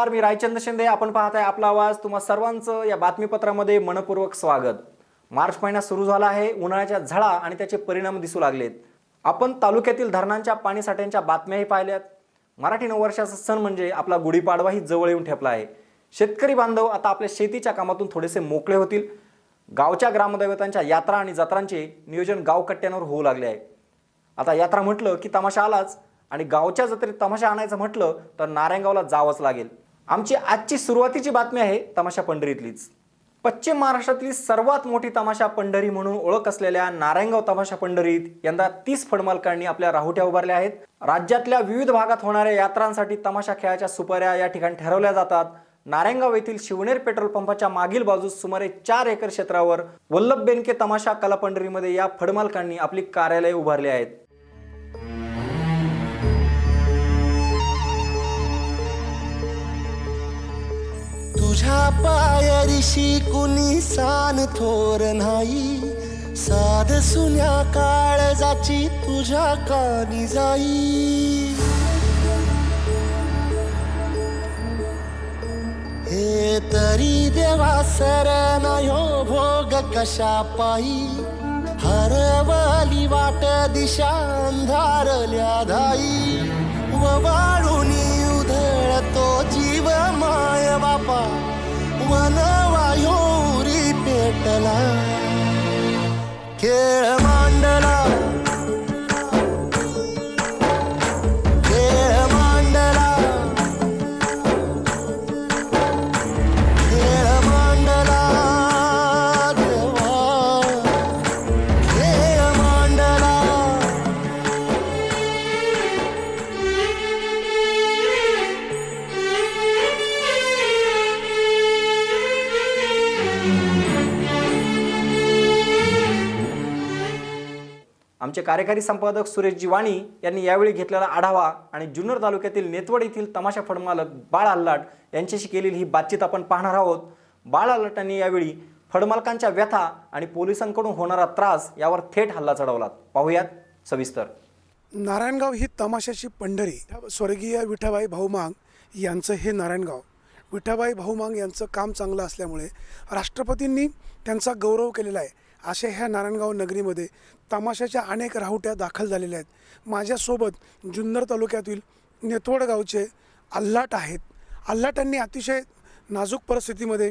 नमस्कार मी रायचंद शिंदे. आपण पाहत आहे आपला आवाज. तुम्हा सर्वांचं या बातमीपत्रामध्ये मनपूर्वक स्वागत. मार्च महिना सुरू झाला आहे उन्हाळ्याच्या झळा आणि त्याचे परिणाम दिसू लागलेत. आपण तालुक्यातील धरणांच्या पाणीसाठ्यांच्या बातम्याही पाहिल्यात. मराठी नववर्षाचा सण म्हणजे आपला गुढीपाडवाही जवळ येऊन ठेपला आहे. शेतकरी बांधव आता आपल्या शेतीच्या कामातून थोडेसे मोकळे होतील. गावच्या ग्रामदैवतांच्या यात्रा आणि जत्रांचे नियोजन गावकट्ट्यांवर होऊ लागले आहे. आता यात्रा म्हटलं की तमाशा आलाच आणि गावच्या जत्रेत तमाशा आणायचं म्हटलं तर नारायणगावला जावंच लागेल. आमची आजची सुरुवातीची बातमी आहे तमाशा पंढरीतलीच. पश्चिम महाराष्ट्रातली सर्वात मोठी तमाशा पंढरी म्हणून ओळख असलेल्या नारायणगाव तमाशा पंढरीत यंदा तीस फडमालकांनी आपल्या राहुट्या उभारल्या आहेत. राज्यातल्या विविध भागात होणाऱ्या यात्रांसाठी तमाशा खेळाच्या सुपाऱ्या या ठिकाणी ठरवल्या जातात. नारायणगाव येथील शिवनेर पेट्रोल पंपाच्या मागील बाजूस सुमारे चार एकर क्षेत्रावर वल्लभ बेनके तमाशा कला पंढरीमध्ये या फडमालकांनी आपली कार्यालये उभारली आहेत. तुझ्या पायरीशी कुणी सान थोर नाही. साध सुन्या काळजाची तुझ्या कानी जाई. हे तरी देवा सरनायो भोग कशा पायी. हरवली वाट दिशा अंधारल्या धाई व वाळूनी उधळतो जीव माय बापा. पेटला आमचे कार्यकारी संपादक सुरेश जिवाणी यांनी यावेळी घेतलेला आढावा आणि जुन्नर तालुक्यातील नेतवड येथील तमाशा फडमालक बाळ आल्लाट यांच्याशी केलेली ही बातचीत आपण पाहणार आहोत. बाळ आल्लाटांनी यावेळी फडमालकांच्या व्यथा आणि पोलिसांकडून होणारा त्रास यावर थेट हल्ला चढवला. पाहूयात सविस्तर. नारायणगाव ही तमाशाची पंढरी. स्वर्गीय विठाबाई भाऊमांग यांचं हे नारायणगाव. विठाबाई भाऊमांग यांचं काम चांगलं असल्यामुळे राष्ट्रपतींनी त्यांचा गौरव केलेला आहे. अशा ह्या नारायणगाव नगरीमध्ये तमाशाच्या अनेक राहुट्या दाखल झालेल्या आहेत. माझ्यासोबत जुन्नर तालुक्यातील नेतवड गावचे अल्लाट आहेत. अल्लाटांनी अतिशय नाजूक परिस्थितीमध्ये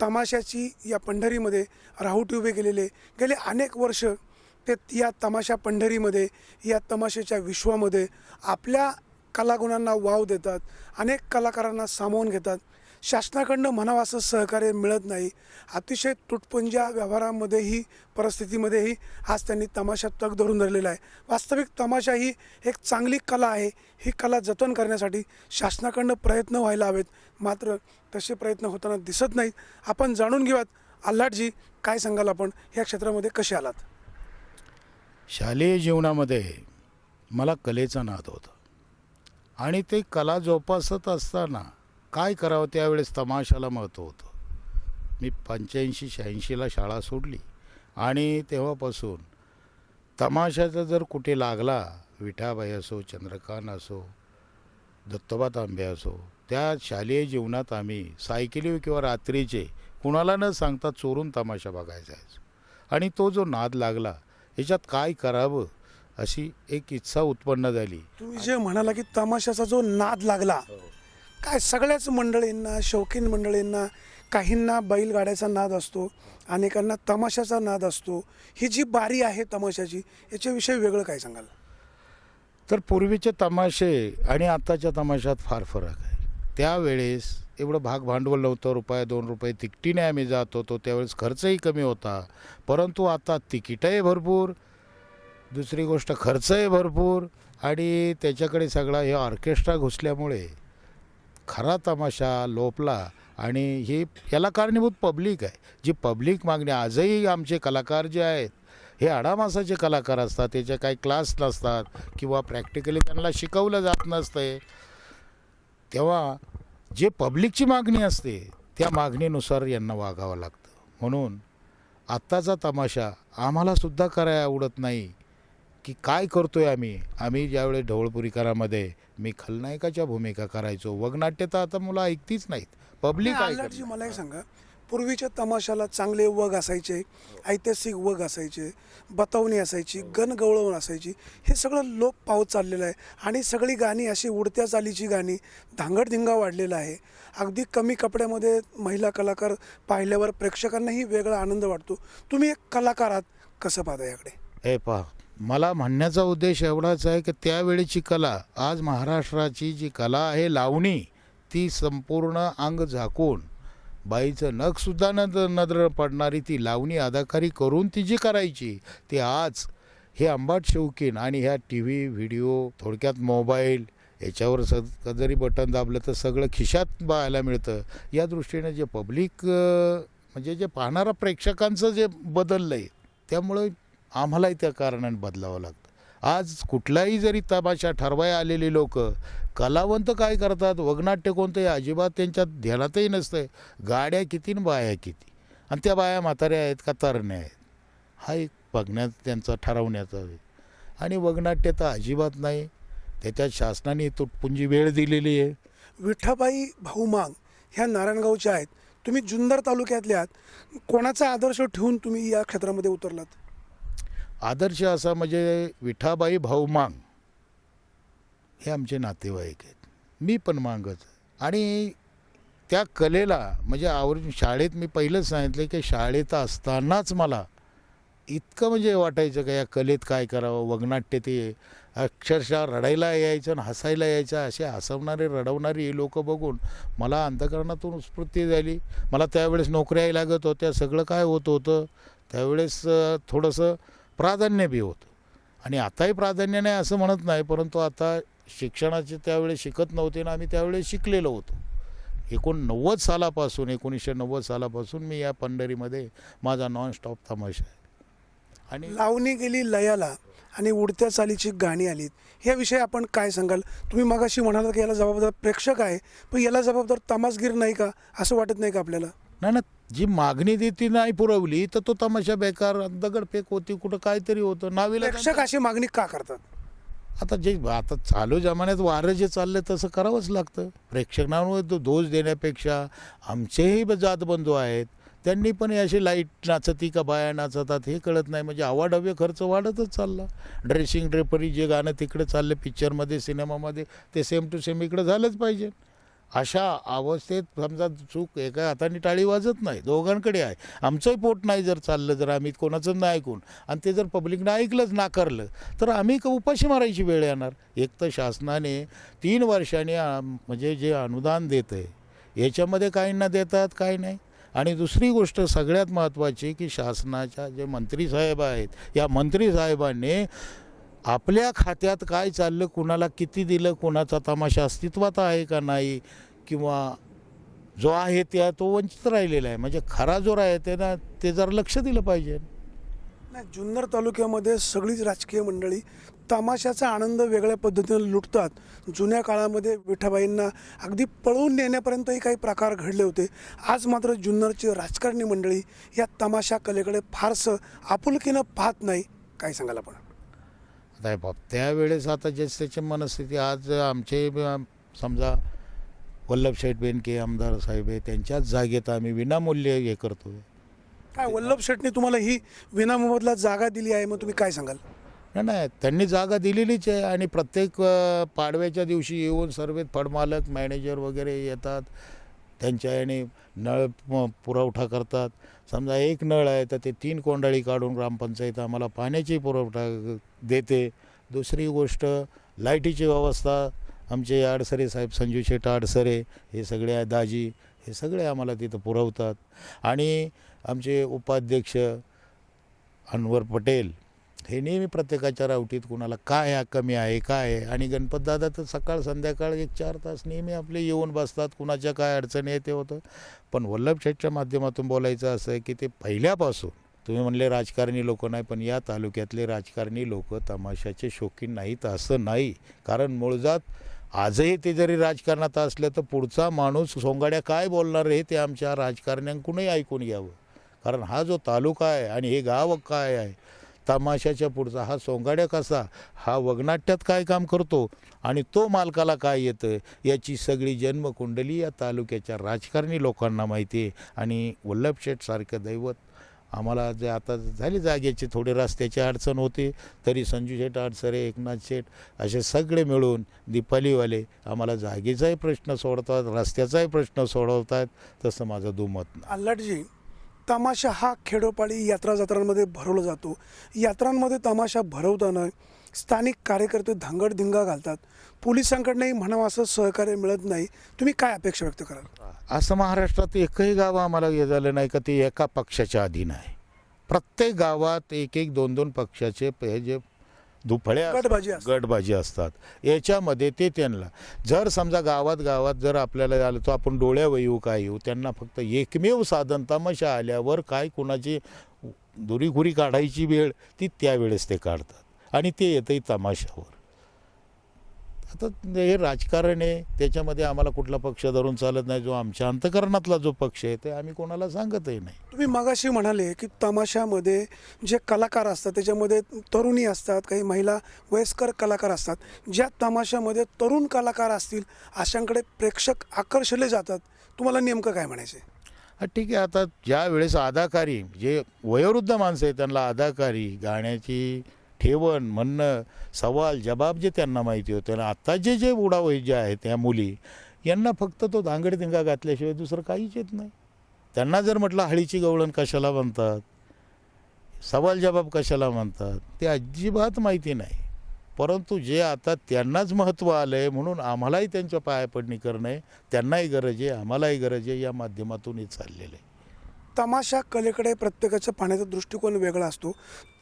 तमाशाची या पंढरीमध्ये राहुटी उभे केलेले. गेले अनेक वर्ष ते या तमाशा पंढरीमध्ये या तमाशाच्या विश्वामध्ये आपल्या कलागुणांना वाव देतात अनेक कलाकारांना सामावून घेतात. शासनाकडनं म्हणावं असं सहकार्य मिळत नाही. अतिशय तुटपुंज्या व्यवहारामध्येही परिस्थितीमध्येही आज त्यांनी तमाशा तग धरून धरलेला आहे. वास्तविक तमाशा ही एक चांगली कला आहे. ही कला जतन करण्यासाठी शासनाकडनं प्रयत्न व्हायला हवेत. मात्र तसे प्रयत्न होताना दिसत नाहीत. आपण जाणून घेऊयात आल्हाटजी काय सांगाल आपण? या क्षेत्रामध्ये कसे आलात? शालेय जीवनामध्ये मला कलेचा नाद होता. आणि ते कला जोपासत असताना काय करावं त्यावेळेस तमाशाला महत्त्व होतं. मी पंच्याऐंशी शहाऐंशीला शाळा सोडली आणि तेव्हापासून तमाशाचा जर कुठे लागला विठाबाई असो चंद्रकांत असो दत्तोबा तांबे असो त्या शालेय जीवनात आम्ही सायकली किंवा रात्रीचे कुणाला न सांगता चोरून तमाशा बघायचा आणि तो जो नाद लागला याच्यात काय करावं अशी एक इच्छा उत्पन्न झाली. तुम्ही जे म्हणाला की तमाशाचा जो नाद लागला काय सगळ्याच मंडळींना शौकीन मंडळींना काहींना बैलगाड्याचा नाद असतो अनेकांना तमाशाचा नाद असतो. ही जी बारी आहे तमाशाची याच्याविषयी वेगळं काय सांगाल? तर पूर्वीचे तमाशे आणि आत्ताच्या तमाशात फार फरक आहे. त्यावेळेस एवढं भाग भांडवल नव्हतं रुपये दोन रुपये तिकटीने आम्ही जात होतो त्यावेळेस खर्चही कमी होता. परंतु आता तिकीटही भरपूर दुसरी गोष्ट खर्चही भरपूर आणि त्याच्याकडे सगळा हे ऑर्केस्ट्रा घुसल्यामुळे खरा तमाशा लोपला आणि हे याला कारणीभूत पब्लिक आहे. जी पब्लिक मागणी आजही आमचे कलाकार जे आहेत हे आडामासाचे कलाकार असतात त्याचे काही क्लास नसतात किंवा प्रॅक्टिकली त्यांना शिकवलं जात नसते तेव्हा जे पब्लिकची मागणी असते त्या मागणीनुसार यांना वागावं लागतं. म्हणून आत्ताचा तमाशा आम्हालासुद्धा करायला आवडत नाही. की काय करतोय आम्ही? आम्ही ज्यावेळेस ढवळपुरीकरामध्ये मी खलनायकाच्या भूमिका करायचो वगनाट्य तर आता मुलं ऐकतीच नाहीत. पब्लिक मला एक सांगा. पूर्वीच्या तमाशाला चांगले वग असायचे ऐतिहासिक वग असायचे बतावणी असायची गणगवळण असायची. हे सगळं लोप पावत चाललेलं आहे. आणि सगळी गाणी अशी उडत्या चालीची गाणी धांगडधिंगा वाढलेला आहे. अगदी कमी कपड्यामध्ये महिला कलाकार पाहिल्यावर प्रेक्षकांनाही वेगळा आनंद वाटतो. तुम्ही एक कलाकार आहात कसं पाहता याकडे? हे पहा मला म्हणण्याचा उद्देश एवढाच आहे की त्यावेळेची कला आज महाराष्ट्राची जी कला आहे लावणी ती संपूर्ण अंग झाकून बाईचं नखसुद्धा नद नजर पडणारी ती लावणी अदाकारी करून ती जी करायची ती आज हे अंबाट शौकीन आणि ह्या टी व्ही व्हिडिओ थोडक्यात मोबाईल याच्यावर स जरी बटन दाबलं तर सगळं खिशात पाहायला मिळतं. या दृष्टीने जे पब्लिक म्हणजे जे पाहणारा प्रेक्षकांचं जे बदललं आहे त्यामुळे आम्हालाही त्या कारणाने बदलावं लागतं. आज कुठलाही जरी तमाशा ठरवाय आलेली लोक कलावंत काय करतात? वगनाट्य कोणतं हे अजिबात त्यांच्या ध्यानातही नसतं गाड्या किती न बाया किती? आणि त्या बाया म्हाताऱ्या आहेत का तरण्या आहेत? हा एक बघण्यात त्यांचा ठरवण्याचा वेळ आणि वगनाट्य तर अजिबात नाही. त्याच्यात शासनाने तुटपुंजी वेळ दिलेली आहे. विठाबाई भाऊमांग ह्या नारायणगावच्या आहेत. तुम्ही जुन्नर तालुक्यातल्या आहात. कोणाचा आदर्श ठेवून तुम्ही या क्षेत्रामध्ये उतरलात? आदर्श असा म्हणजे विठाबाई भाऊ मांग. हे आमचे नातेवाईक आहेत. मी पण मांगच. आणि त्या कलेला म्हणजे आवर्जून शाळेत मी पहिलंच सांगितलं की शाळेत असतानाच मला इतकं म्हणजे वाटायचं का या कलेत काय करावं वगनाट्य ते अक्षरशः रडायला यायचं आणि हसायला यायचं असे हसवणारे रडवणारे हे लोक बघून मला अंतकरणातून उत्स्फूर्ती झाली. मला त्यावेळेस नोकऱ्याही लागत होत्या सगळं काय होत होतं. त्यावेळेस थोडंसं प्राधान्य बी होतं. आणि आताही प्राधान्य नाही असं म्हणत नाही परंतु आता शिक्षणाचे त्यावेळेस शिकत नव्हते ना आम्ही त्यावेळेस शिकलेलो होतो. एकोणनव्वद सालापासून एकोणीसशे नव्वद सालापासून मी या पंढरीमध्ये माझा नॉन स्टॉप तमाशा आहे. आणि लावणी गेली लयाला आणि उडत्या चालीची गाणी आलीत. ह्याविषयी आपण काय सांगाल? तुम्ही मगाशी म्हणाला की याला जबाबदार प्रेक्षक आहे पण याला जबाबदार तमासगीर नाही का? असं वाटत नाही का आपल्याला? नाही ना जी मागणी ती ती नाही पुरवली तर तो तमाशा बेकार दगडफेक होती कुठं काहीतरी होतं. नावीला प्रेक्षक अशी मागणी का करतात? आता जे आता चालू जमान्यात वारं जे चाललंय तसं करावंच लागतं. प्रेक्षकांवर दो- दोष देण्यापेक्षा आमचेही ब- जातबंधू आहेत. त्यांनी पण हे अशी लाइट नाचती का बाया नाचतात हे कळत नाही. म्हणजे अवाढव्य खर्च वाढतच चालला. ड्रेसिंग ड्रेपरी जे गाणं तिकडे चाललं पिक्चरमध्ये सिनेमामध्ये ते सेम टू सेम इकडे झालंच पाहिजे. अशा अवस्थेत समजा चूक एका हाताने टाळी वाजत नाही दोघांकडे आहे. आमचंही पोट नाही जर चाललं जर आम्ही कोणाचं नाही ऐकून आणि ते जर पब्लिकनं ऐकलंच नाकारलं तर आम्ही उपाशी मारायची वेळ येणार. एक तर शासनाने तीन वर्षाने म्हणजे जे अनुदान देतं आहे याच्यामध्ये काहींना देतात काही नाही. आणि दुसरी गोष्ट सगळ्यात महत्त्वाची की शासनाच्या जे मंत्री साहेब आहेत या मंत्री साहेबांनी आपल्या खात्यात काय चाललं कुणाला किती दिलं कुणाचा तमाशा अस्तित्वात आहे का नाही किंवा जो आहे त्या तो वंचित राहिलेला आहे. म्हणजे खरा जो आहे त्यांना ते जरा लक्ष दिलं पाहिजे. नाही जुन्नर तालुक्यामध्ये सगळीच राजकीय मंडळी तमाशाचा आनंद वेगळ्या पद्धतीने लुटतात. जुन्या काळामध्ये विठाबाईंना अगदी पळवून नेण्यापर्यंतही काही प्रकार घडले होते. आज मात्र जुन्नरची राजकारणी मंडळी या तमाशा कलेकडे फारसं आपुलकीनं पाहत नाही. काय सांगायला पण आता हे बाप. त्यावेळेस आता जे त्याची मनस्थिती आज आमचे समजा वल्लभशेठ बेनके आमदार साहेब आहे त्यांच्याच जागेत आम्ही विनामूल्य हे करतो काय वल्लभ शेटने तुम्हाला ही विनामोबदला जागा दिली आहे मग तुम्ही काय सांगाल? नाही नाही त्यांनी जागा दिलेलीच आहे आणि प्रत्येक पाडव्याच्या दिवशी येऊन सर्व फडमालक मॅनेजर वगैरे येतात. त्यांच्या याने नळ पुरवठा करतात. समजा एक नळ आहे तर ते तीन कोंडाळी काढून ग्रामपंचायत आम्हाला पाण्याची पुरवठा देते. दुसरी गोष्ट लाईटीची व्यवस्था आमचे आडसरे साहेब संजू शेठ आडसरे हे सगळे दाजी हे सगळे आम्हाला तिथं पुरवतात. आणि आमचे उपाध्यक्ष अनवर पटेल हे नेहमी प्रत्येकाच्या रावटीत कुणाला काय आहे, कमी आहे काय आहे? आणि गणपतदादा तर सकाळ संध्याकाळ एक चार तास नेहमी आपले येऊन बसतात कुणाच्या काय अडचणी आहे ते होतं. पण वल्लभशेठच्या माध्यमातून बोलायचं असं आहे की ते पहिल्यापासून तुम्ही म्हणले राजकारणी लोक नाही पण या तालुक्यातले राजकारणी लोक तमाशाचे शौकीन नाहीत असं नाही. कारण मुळजात आजही ते जरी राजकारणात असलं तर पुढचा माणूस सोंगाड्या काय बोलणार आहे ते आमच्या राजकारण्यांकडूनही ऐकून घ्यावं. कारण हा जो तालुका आहे आणि हे गाव काय आहे तमाशाच्या पुढचा हा सोंगाड्या कसा हा वगनाट्यात काय काम करतो आणि तो मालकाला काय येतं याची सगळी जन्मकुंडली या तालुक्याच्या राजकारणी लोकांना माहिती आहे. आणि वल्लभ शेठसारखं दैवत आम्हाला जे आता झाली जागेची थोडी रस्त्याची अडचण होती तरी संजू शेठ अडसरे एकनाथ शेठ असे सगळे मिळून दीपालीवाले आम्हाला जागेचाही प्रश्न सोडतात रस्त्याचाही प्रश्न सोडवतात तसं माझं दुमत नाही. तमाशा हा खेडोपाडी यात्रा जत्रांमध्ये भरवला जातो. यात्रांमध्ये तमाशा भरवताना स्थानिक कार्यकर्ते धांगडधिंगा घालतात. पोलिसांकडनंही म्हणावं असं सहकार्य मिळत नाही. तुम्ही काय अपेक्षा व्यक्त कराल? असं महाराष्ट्रात एकही गाव आम्हाला हे झालं नाही का ते एका पक्षाच्या अधीन आहे. प्रत्येक गावात एक एक दोन दोन पक्षाचे प- हे जे दुफळे असतात, गटबाजी असते. गटबाजी असतात. याच्यामध्ये ते त्यांना. जर समजा गावात गावात जर आपल्याला आलं तर आपण डोळ्यावर येऊ काय येऊ त्यांना फक्त एकमेव साधन तमाशा आल्यावर काय कुणाची दुरीखुरी काढायची वेळ ती त्यावेळेस ते काढतात. आणि ते येतंही तमाशावर. आता हे राजकारण आहे त्याच्यामध्ये आम्हाला कुठला पक्ष धरून चालत नाही जो आमच्या अंतकरणातला जो पक्ष आहे ते आम्ही कोणाला सांगतही नाही. तुम्ही मगाशी म्हणाले की तमाशामध्ये जे कलाकार असतात त्याच्यामध्ये तरुणी असतात काही महिला वयस्कर कलाकार असतात ज्या तमाशामध्ये तरुण कलाकार असतील अशांकडे प्रेक्षक आकर्षले जातात. तुम्हाला नेमकं काय म्हणायचे हा ठीक आहे. आता ज्या वेळेस अदाकारी जे वयोवृद्ध माणसं आहेत त्यांना अदाकारी गाण्याची ठेवण म्हणणं सवाल जबाब जे त्यांना माहिती होते. आणि आत्ता जे जे उडावय जे आहेत त्या मुली यांना फक्त तो धांगडधिंगा घातल्याशिवाय दुसरं काहीच येत नाही. त्यांना जर म्हटलं हळीची गवळण कशाला म्हणतात? सवाल जबाब कशाला म्हणतात? ते अजिबात माहिती नाही. परंतु जे आता त्यांनाच महत्त्व आलं आहे म्हणून आम्हालाही त्यांच्या पायापडणी करणं आहे त्यांनाही गरज आहे आम्हालाही गरज आहे या माध्यमातून हे चाललेलं आहे. तमाशा कलेकडे प्रत्येकाचा पाहण्याचा दृष्टिकोन वेगळा असतो.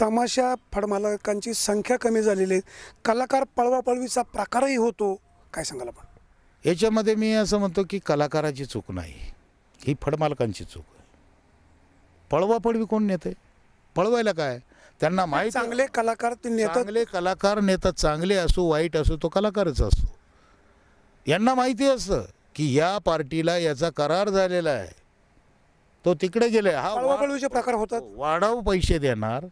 तमाशा फडमालकांची संख्या कमी झालेली आहे. कलाकार पळवापळवीचा प्रकारही होतो. काय सांगाल आपण? याच्यामध्ये मी असं म्हणतो की कलाकाराची चूक नाही. ही फडमालकांची चूक आहे. पळवापळवी कोण नेते पळवायला काय? त्यांना माहीत चांगले कलाकार ते नेतात. चांगले कलाकार नेतात. चांगले असो वाईट असो तो कलाकारच असतो. यांना माहिती असतं की या पार्टीला याचा करार झालेला आहे. तो तिकडे गेले हा वा- प्रकार होतात. वाढाव पैसे देणार.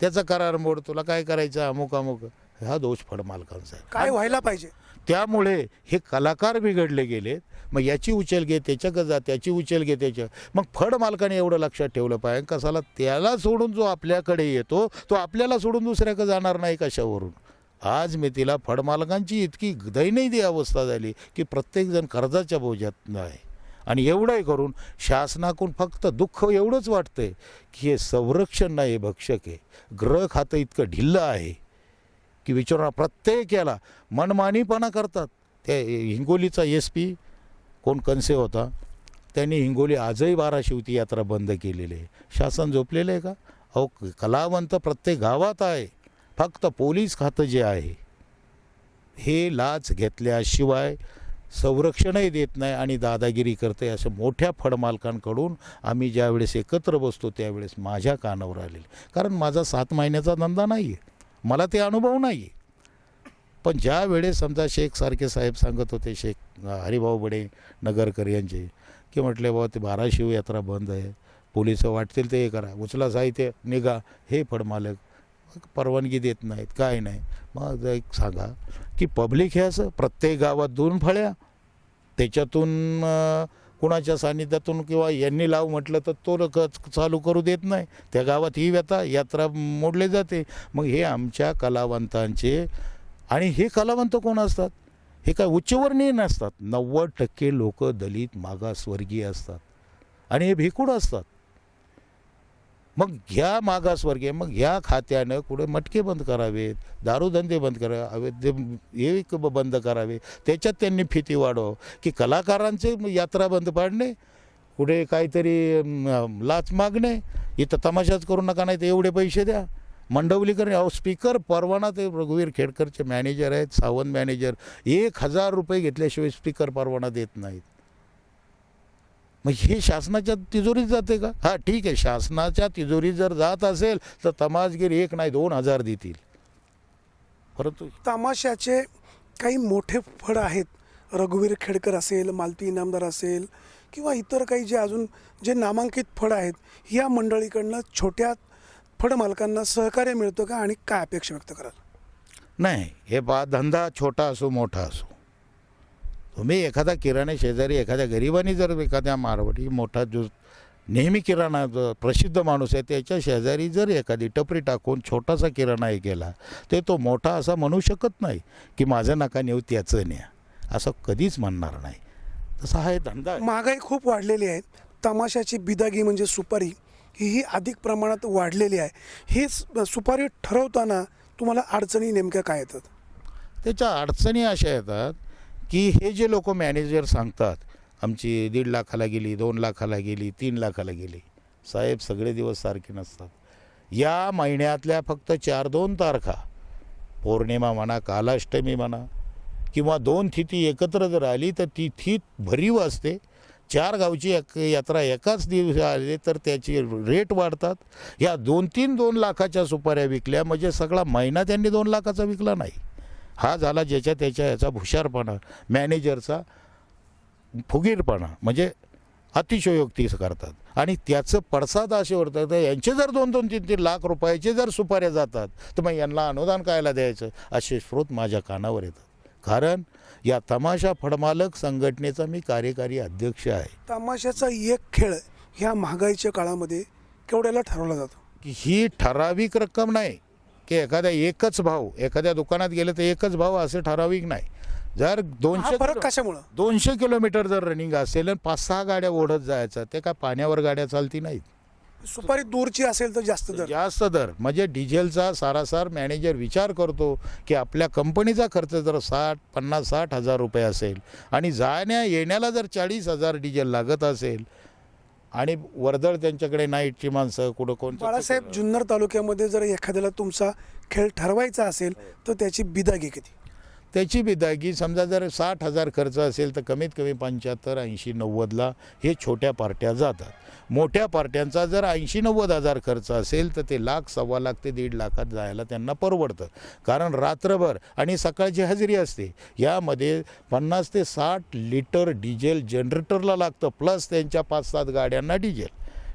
त्याचा करार मोड तुला काय करायचं? अमुक अमुक. हा दोष फडमालकांचा आहे. काय व्हायला पाहिजे? त्यामुळे हे कलाकार बिघडले गेलेत. मग याची उचल घे त्याच्याकडे जा त्याची उचल घे त्याच्या. मग फड मालकाने एवढं लक्षात ठेवलं पाहिजे. कसाला त्याला सोडून जो आपल्याकडे येतो तो आपल्याला सोडून दुसऱ्याकडे जाणार नाही कशावरून? आज मी तिला फडमालकांची इतकी दयनीय अवस्था झाली की प्रत्येकजण कर्जाच्या बोजात आहे आणि एवढंही करून शासनाकडून फक्त दुःख एवढंच वाटतंय की हे संरक्षण नाही हे भक्षक आहे. ग्रह खातं इतकं ढिल्लं आहे की विचारणा प्रत्येक याला मनमानीपणा करतात. त्या हिंगोलीचा एस पी कोण कनसे होता त्यांनी हिंगोली आजही बारा शिवती यात्रा बंद केलेली आहे. शासन झोपलेलं आहे का? अहो कलावंत प्रत्येक गावात आहे. फक्त पोलीस खातं जे आहे हे लाच घेतल्याशिवाय संरक्षणही देत नाही आणि दादागिरी करते असं मोठ्या फडमालकांकडून आम्ही ज्यावेळेस एकत्र बसतो त्यावेळेस माझ्या कानावर आलेले. कारण माझा सात महिन्याचा धंदा नाही आहे मला ते अनुभव नाही आहे पण ज्या वेळेस समजा शेख सारखे साहेब सांगत होते शेख हरिभाऊ बडे नगरकर यांचे की म्हटले बाबा ते बारा शिवयात्रा बंद आहे. पोलीस वाटतील ते हे करा. उचला साहित्य निघा. हे फडमालक परवानगी देत नाहीत काय नाही. मग एक सांगा की पब्लिक हे असं प्रत्येक गावात दोन फळ्या त्याच्यातून कुणाच्या सान्निध्यातून किंवा यांनी लाव म्हटलं तर तो लोक चालू करू देत नाही. त्या गावात ही व्यथा यात्रा मोडली जाते. मग हे आमच्या कलावंतांचे आणि हे कलावंत कोण असतात? हे काय उच्चवर्णीय नसतात. नव्वद टक्के लोक दलित मागासवर्गीय असतात. आणि हे भिकूड असतात. मग ह्या मागासवर्गीय मग ह्या खात्यानं कुठे मटके बंद करावेत दारूधंदे बंद करावे हे बंद करावे त्याच्यात त्यांनी फिती वाढव की कलाकारांचे यात्रा बंद पाडणे कुठे काहीतरी लाच मागणे इथं तमाशाच करू नका नाही तर एवढे पैसे द्या. मंडवली करणे अहो स्पीकर परवाना ते रघुवीर खेडकरचे मॅनेजर आहेत सावंत मॅनेजर एक हजार रुपये घेतल्याशिवाय स्पीकर परवाना देत नाहीत. मग हे शासनाच्या तिजोरीत जाते का? हा ठीक आहे. शासनाच्या तिजोरीत जर जात असेल तर तमासगीर एक नाही दोन हजार देतील. परंतु तमाशाचे काही मोठे फड आहेत. रघुवीर खेडकर असेल मालती इनामदार असेल किंवा इतर काही जे अजून जे नामांकित फड आहेत या मंडळीकडनं छोट्या फड मालकांना सहकार्य मिळतं का? आणि काय अपेक्षा व्यक्त कराल? नाही हे पहा धंदा छोटा असो मोठा असो. तुम्ही एखादा किराणा शेजारी एखाद्या गरिबाने जर एखाद्या मारवाडी मोठा जो नेहमी किराणा जो प्रसिद्ध माणूस आहे त्याच्या शेजारी जर एखादी टपरी टाकून छोटासा किराणा हे केला ते तो मोठा असा म्हणू शकत नाही की माझं नका नेऊ त्याचं न्या. असं कधीच म्हणणार नाही. तसा हा धंदा. महागाई खूप वाढलेली आहे. तमाशाची बिदागी म्हणजे सुपारी ही अधिक प्रमाणात वाढलेली आहे. ही सुपारी ठरवताना तुम्हाला अडचणी नेमक्या काय येतात? त्याच्या अडचणी अशा येतात की हे जे लोक मॅनेजर सांगतात आमची दीड लाखाला गेली दोन लाखाला गेली तीन लाखाला गेली साहेब सगळे दिवस सारखे नसतात. या महिन्यातल्या फक्त चार दोन तारखा पौर्णिमा म्हणा कालाष्टमी म्हणा किंवा दोन तिथी एकत्र जर आली तर ती थीत भरीव असते. चार गावची एक यात्रा एकाच दिवशी आली तर त्याची रेट वाढतात. या दोन तीन दोन लाखाच्या सुपाऱ्या विकल्या म्हणजे सगळा महिना त्यांनी दोन लाखाचा विकला नाही. हा झाला ज्याच्या त्याच्या याचा हुशारपणा मॅनेजरचा फुगीरपणा म्हणजे अतिशयोक्ती करतात. आणि त्याचं पडसाद असे होतात तर यांचे जर दोन दोन तीन तीन लाख रुपयाचे जर सुपाऱ्या जातात तर मग यांना अनुदान कायला द्यायचं? असे स्रोत माझ्या कानावर येतात. कारण या तमाशा फडमालक संघटनेचा मी कार्यकारी अध्यक्ष आहे. तमाशाचा एक खेळ ह्या महागाईच्या काळामध्ये केवढ्याला ठरवला जातो? की ही ठराविक रक्कम नाही. की एखाद्या एकच भाव एखाद्या दुकानात गेलं तर एकच भाव असे ठराविक नाही. जर दोनशे फरक कशामुळं? दोनशे किलोमीटर जर रनिंग असेल आणि पाच सहा गाड्या ओढत जायचं ते काय पाण्यावर गाड्या चालती नाहीत. सुपारी दूरची असेल तर जास्त दर. जास्त दर. म्हणजे डिझेलचा सारासार मॅनेजर विचार करतो की आपल्या कंपनीचा खर्च जर साठ पन्नास साठ हजार रुपये असेल आणि जाण्या येण्याला जर चाळीस हजार डिझेल लागत असेल आणि वर्दळ त्यांच्याकडे नाईटची माणसं कुठं कोण बाळासाहेब जुन्नर तालुक्यामध्ये जर एखाद्याला तुमचा खेळ ठरवायचा असेल तर त्याची बिदागी किती? त्याची बिदागी समजा जर साठ हजार खर्च असेल तर कमीत कमी पंच्याहत्तर ऐंशी नव्वदला हे छोट्या पार्ट्या जातात. मोठ्या पार्ट्यांचा जर ऐंशी नव्वद हजार खर्च असेल तर ते लाख सव्वा लाख ते दीड लाखात जायला त्यांना परवडतं. कारण रात्रभर आणि सकाळची हजेरी असते. यामध्ये पन्नास ते साठ लिटर डिझेल जनरेटरला लागतं प्लस त्यांच्या पाच सात गाड्यांना डिझेल.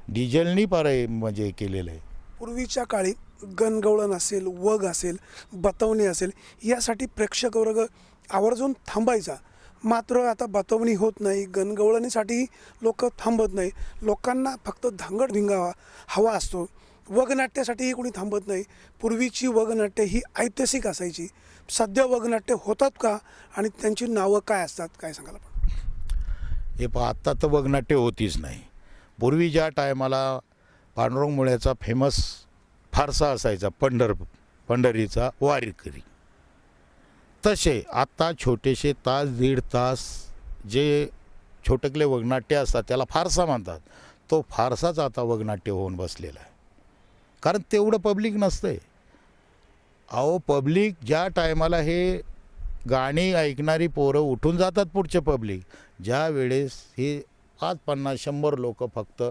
डिझेलनी फार म्हणजे केलेलं आहे पूर्वीच्या काळी गणगवळण असेल वग असेल बतवणी असेल यासाठी प्रेक्षक वर्ग आवर्जून थांबायचा. मात्र आता बतवणी होत नाही. गणगवळणीसाठी लोक थांबत नाही. लोकांना फक्त धांगड धिंगावा हवा असतो. वगनाट्यासाठीही कोणी थांबत नाही. पूर्वीची वगनाट्य ही ऐतिहासिक असायची. सध्या वगनाट्य होतात का आणि त्यांची नावं काय असतात काय सांगाल आपण? हे पहा आत्ता तर वगनाट्य होतीच नाही. पूर्वी ज्या टायमाला पांडुरंग मुळ्याचा फेमस फारसा असायचा पंढर पंढरीचा वारकरी. तसे आत्ता छोटेसे तास दीड तास जे छोटकले वगनाट्य असतात त्याला फारसा मानतात तो फारसाच आता वगनाट्य होऊन बसलेला आहे. कारण तेवढं पब्लिक नसतंय. अहो पब्लिक ज्या टायमाला हे गाणी ऐकणारी पोरं उठून जातात पुढचे पब्लिक ज्या वेळेस हे पाच पन्नास शंभर लोक फक्त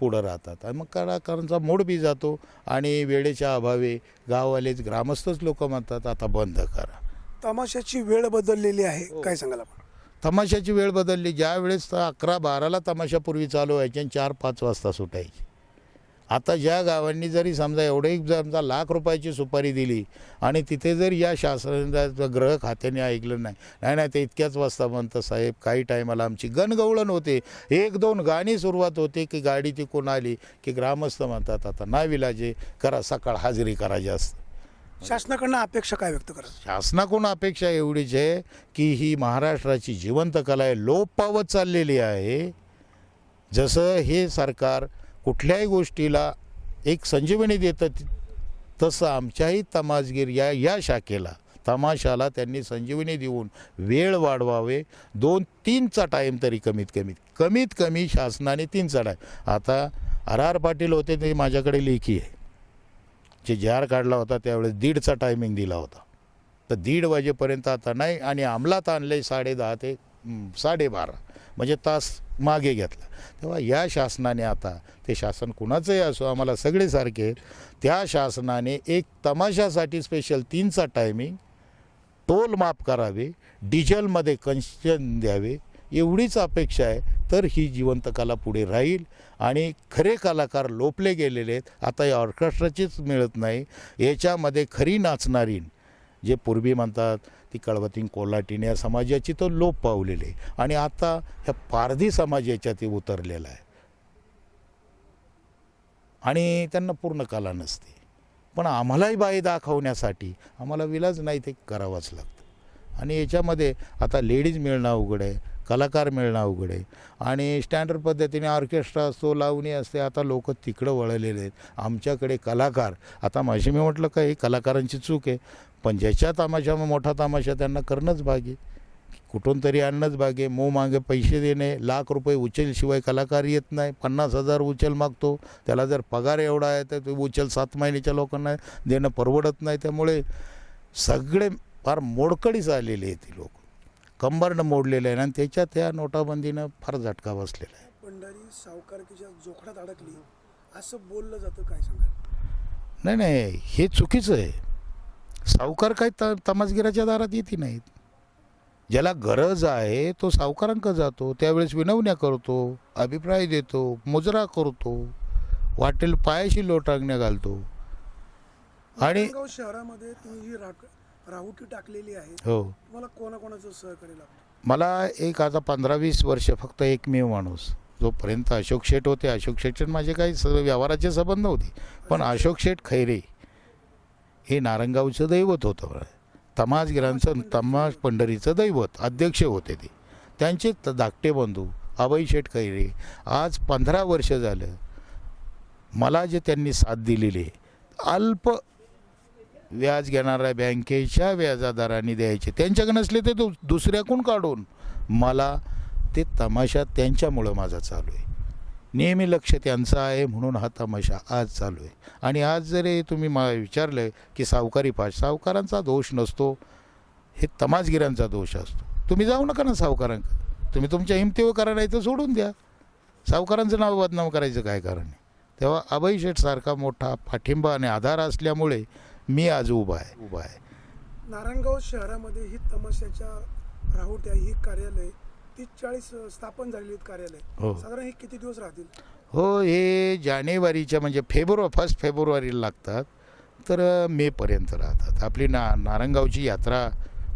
पुढं राहतात. आणि मग कलाकारांचा मूड बी जातो आणि वेळेच्या अभावी गाववालेच ग्रामस्थच लोक म्हणतात आता बंद करा. तमाशाची वेळ बदललेली आहे. काय सांगाल आपण? तमाशाची वेळ बदलली. ज्या वेळेस तर अकरा बाराला तमाशा पूर्वी चालू व्हायचे आणि चार पाच वाजता सुटायची. आता ज्या गावांनी जरी समजा एवढे समजा लाख रुपयाची सुपारी दिली आणि तिथे जर या शासनाच्या ग्रह खात्याने ऐकलं नाही. नाही नाही ते इतक्याच वाजता म्हणतं साहेब काही टायमाला आमची गणगवळण होते. एक दोन गाणी सुरुवात होते की गाडी तिकून आली की ग्रामस्थ म्हणतात आता नाविलाजे करा सकाळ हाजरी करा जास्त. शासनाकडनं अपेक्षा काय व्यक्त करा शासनाकडून अपेक्षा एवढीच आहे की ही महाराष्ट्राची जिवंत कला आहे लोप पावत चाललेली आहे. जसं हे सरकार कुठल्याही गोष्टीला एक संजीवनी देतं ति- तसं आमच्याही तमाजगीर या या शाखेला तमाशाला त्यांनी संजीवनी देऊन वेळ वाढवावे. दोन तीनचा टाईम तरी कमीत कमी कमीत कमी शासनाने तीनचा टाईम आता आर आर पाटील होते ते माझ्याकडे लेखी आहे. जे जार काढला होता त्यावेळेस दीडचा टायमिंग दिला होता. तर दीड वाजेपर्यंत आता नाही आणि अंमलात आणले साडे दहा ते साडेबारा म्हणजे तास मागे घेतला. तेव्हा या शासनाने आता ते शासन कुणाचंही असो आम्हाला सगळे सारखे त्या शासनाने एक तमाशासाठी स्पेशल तीनचा टायमिंग टोल माफ करावे डिझेलमध्ये कन्सेशन द्यावे एवढीच अपेक्षा आहे. तर ही जिवंत कला पुढे राहील. आणि खरे कलाकार लोपले गेलेले आहेत. आता या ऑर्केस्ट्राचीच मिळत नाही. याच्यामध्ये खरी नाचणारी जे पूर्वी म्हणतात ती कळवतीन कोल्हाटीन या समाजाची तो लोप पावलेली आहे. आणि आता ह्या पारधी समाज याच्यात उतरलेला आहे. आणि त्यांना पूर्ण कला नसते. पण आम्हालाही बाई दाखवण्यासाठी आम्हाला विलाज नाही ते करावाच लागतं. आणि याच्यामध्ये आता लेडीज मिळणं अवघड आहे. कलाकार मिळणं अवघड आहे. आणि स्टँडर्ड पद्धतीने ऑर्केस्ट्रा असतो लावणी असते आता लोक तिकडं वळलेले आहेत. आमच्याकडे कलाकार आता माझी मी म्हटलं का ही कलाकारांची चूक आहे. पण ज्याच्या तामाशा मोठा तामाशा त्यांना करणंच भाग आहे कुठून तरी आणणंच भाग आहे मो मागे पैसे देणे लाख रुपये उचलशिवाय कलाकार येत नाही. पन्नास हजार उचल मागतो. त्याला जर पगार एवढा आहे तर तो उचल सात महिन्याच्या लोकांना देणं परवडत नाही. त्यामुळे सगळे फार मोडकडीच आलेले आहेत ती लोक. कंबरनं मोडलेलं आहे आणि त्याच्यात त्या नोटाबंदीनं फार झटका बसलेला आहे. पंढरी सावकारकीच्या जोखडात अडकली असं बोललं जातं काय सांगा नाही नाही हे चुकीचं आहे. सावकार काय त तमासगिराच्या दारात येते नाहीत. ज्याला गरज आहे तो सावकारांक जातो त्यावेळेस विनवण्या करतो अभिप्राय देतो मुजरा करतो वाटेल पायाशी लोटांगण्या घालतो. आणि शहरामध्ये तुम्ही ही राट राहुटी टाकलेली आहे. हो. तुम्हाला कोणाकोणाचं सहकार्य लाभलं मला एक आता पंधरा वीस वर्ष फक्त एकमेव माणूस. जोपर्यंत अशोक शेठ होते अशोक शेठ माझे काही स व्यवहाराचे संबंध होते. पण अशोक शेठ खैरे हे नारंगावचं दैवत होतं बरं. तमासगिरांचं तमास पंढरीचं. दैवत अध्यक्ष होते ते. त्यांचे धाकटे बंधू अभय शेठ खैरे आज पंधरा वर्ष झालं. मला जे त्यांनी साथ दिलेली अल्प व्याज घेणाऱ्या बँकेच्या व्याजादाराने द्यायचे. त्यांच्याकडे नसले ते दु दुसऱ्याकडून काढून? मला ते तमाशा त्यांच्यामुळं माझा चालू आहे. नेहमी लक्ष त्यांचं आहे म्हणून हा तमाशा आज चालू आहे. आणि आज जरी तुम्ही मला विचारलं की सावकारी पाच सावकारांचा दोष नसतो हे तमासगिरांचा दोष असतो. तुम्ही जाऊ नका ना सावकारांक तुम्ही तुमच्या हिमतीवर करा नाही तर सोडून द्या. सावकारांचं नाव बदनाम करायचं काय कारण आहे? तेव्हा अभय शेठसारखा मोठा पाठिंबा आणि आधार असल्यामुळे मी आज उभा आहे उभा आहे. नारायणगाव शहरामध्ये ही तमाशाच्या राहुट्या ही कार्यालय तीस चाळीस स्थापन झालेली आहेत कार्यालय. हो. साधारण हे किती दिवस राहतील? हो हे जानेवारीच्या म्हणजे फेब्रुवारी फर्स्ट फेब्रुवारीला लागतात. तर मेपर्यंत राहतात. आपली ना नारंगावची यात्रा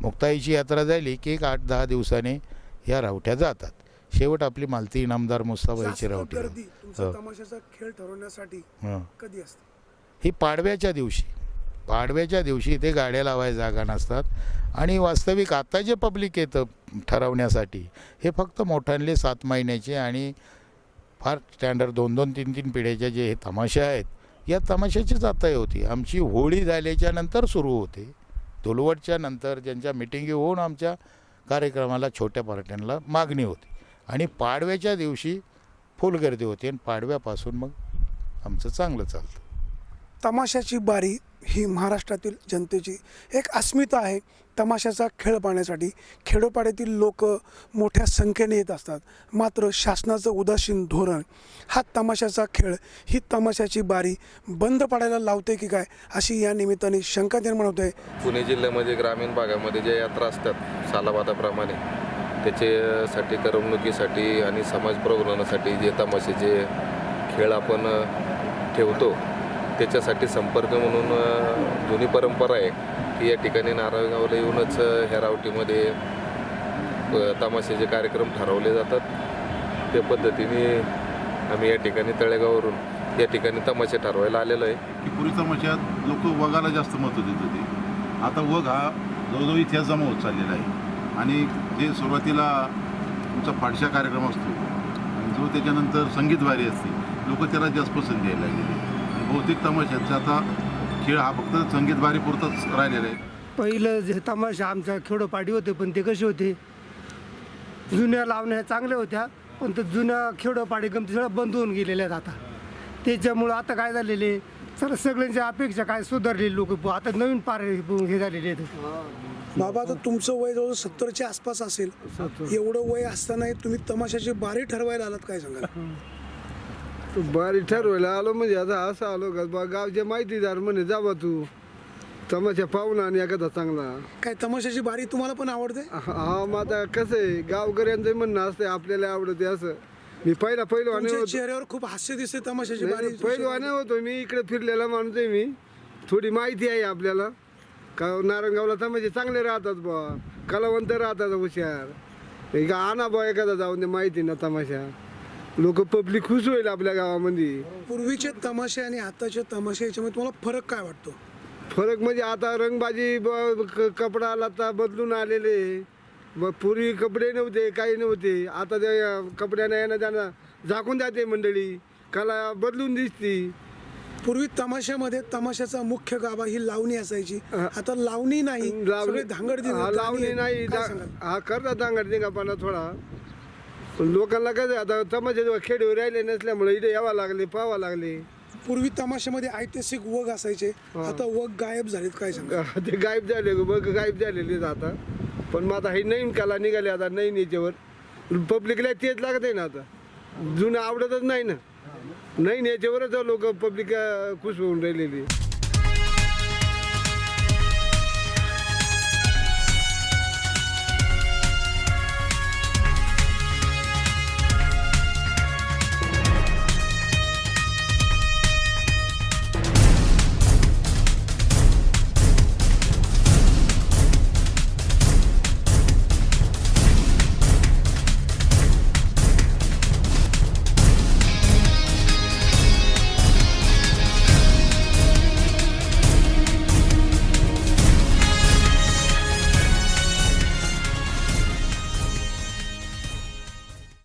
मुक्ताईची यात्रा झाली की एक आठ दहा दिवसाने ह्या रावट्या जातात. शेवट आपली मालती इनामदार मुस्ताबाईची जास्त रावटी गर्दी तुमचा हो. तमाशाचा खेळ ठरवण्यासाठी हं. कधी असते? ही पाडव्याच्या दिवशी. पाडव्याच्या दिवशी ते गाड्या लावायला जागा नसतात. आणि वास्तविक आता जे पब्लिक येतं ठरवण्यासाठी हे फक्त मोठ्यांले सात महिन्याचे आणि फार स्टँडर्ड दोन दोन तीन तीन पिढ्याच्या जे हे तमाशे आहेत या तमाशाचीच आता होती. आमची होळी झाल्याच्यानंतर सुरू होते. धुलवटच्या नंतर ज्यांच्या मिटिंगी होऊन आमच्या कार्यक्रमाला छोट्या पार्ट्यांना मागणी होती. आणि पाडव्याच्या दिवशी फुल गर्दी होती आणि पाडव्यापासून मग आमचं चांगलं चालतं. तमाशाची बारी ही महाराष्ट्रातील जनतेची एक अस्मिता आहे. तमाशाचा खेळ पाहण्यासाठी खेडोपाड्यातील लोक मोठ्या संख्येने येत असतात. मात्र शासनाचं उदासीन धोरण हा तमाशाचा खेळ ही तमाशाची बारी बंद पडायला लावते की काय अशी या निमित्ताने शंका निर्माण होते. पुणे जिल्ह्यामध्ये ग्रामीण भागामध्ये ज्या यात्रा असतात सालाबादाप्रमाणे त्याच्यासाठी करमणुकीसाठी आणि समाज प्रबोधनासाठी जे तमाशाचे खेळ आपण ठेवतो त्याच्यासाठी संपर्क म्हणून जुनी परंपरा आहे की या ठिकाणी नारायणगावला येऊनच ह्या रावटीमध्ये तमाशाचे कार्यक्रम ठरवले जातात त्या पद्धतीने आम्ही या ठिकाणी तळेगाववरून या ठिकाणी तमाशे ठरवायला आलेलो आहे. की पूर्वी तमाशात लोक वगाला जास्त महत्त्व देत होते. आता वग हा जवळजवळ इतिहास जमा होत चाललेला आहे. आणि जे सुरुवातीला तुमचा फाडशा कार्यक्रम असतो आणि जो त्याच्यानंतर संगीतवारी असते लोक त्याला जास्त पसंत द्यायला लागलेले बहुतेक तमाशाचा आता खेळ हा फक्त संगीतवारी पुरताच राहिलेला आहे. पहिलं जे तमाशा आमच्या खेडोपाडी होते पण ते कसे होते? जुन्या लावण्या ह्या चांगल्या होत्या पण ते जुन्या खेडोपाडी गमती सगळ्या बंद होऊन गेलेल्या आहेत आता. त्याच्यामुळं आता काय झालेले? सर सगळ्यांच्या अपेक्षा काय सुधारलेली लोक आता नवीन पार हे झालेले आहेत. बाबा आता तुमचं वय जवळ सत्तरच्या आसपास असेल. एवढं वय असताना तुम्ही तमाशाची बारी ठरवायला आलात काय सांगाल? बारी ठरवायला आलो म्हणजे आता असं आलो का? बा गावच्या माहितीदार म्हणे जावा तू. तमाशा पाहुणा आणि एखादा चांगला. काय तमाशाची बारी तुम्हाला पण आवडते? हा मग आता कसं आहे गावकऱ्यांचं म्हणणं असतं आपल्याला आवडते असं. मी पहिला पहिलवाने तुमच्या होतो. चेहऱ्यावर खूप हास्य दिसते तमाशाची बारी पहिलवाने होतो मी इकडे फिरलेला माणूस आहे मी. थोडी माहिती आहे आपल्याला. का नारायणगावला तमाशे चांगले राहतात बा. कलावंत राहतात हुशार. एक आणा बा एखादा जाऊन दे माहिती ना तमाशा. लोक पब्लिक खुश होईल आपल्या गावामध्ये. पूर्वीचे तमाशे आणि आताचे तमाशे याच्यामध्ये तुम्हाला फरक काय वाटतो? फरक म्हणजे आता रंगबाजी ब- क- कपडा लता बदलून आलेले. ब- पूर्वी कपडे नव्हते काही नव्हते. आता ते कपड्यानं यानं त्यांना झाकून जाते मंडळी. कला बदलून दिसती. पूर्वी तमाशामध्ये तमाशाचा मुख्य गाभा ही लावणी असायची. आता लावणी नाही सगळे धांगड हा, लावणी नाही हा करतात दांगड दिंगापाना थोडा. पण लोकांना कसं आता तमाशे खेडे राहिले नसल्यामुळे इथे यावं लागले पाहावं लागले. पूर्वी तमाशामध्ये ऐतिहासिक वग असायचे. आता वग गायब झालेत काय सांगा? ते गायब झाले बघ गायब झालेले आहेत आता. पण मग आता हे नवीन कला निघाले आता नवीन याच्यावर. पब्लिकला तेच लागत आहे ना आता. जुनं आवडतच नाही ना. नवीन याच्यावरच लोक पब्लिक खुश होऊन राहिलेली.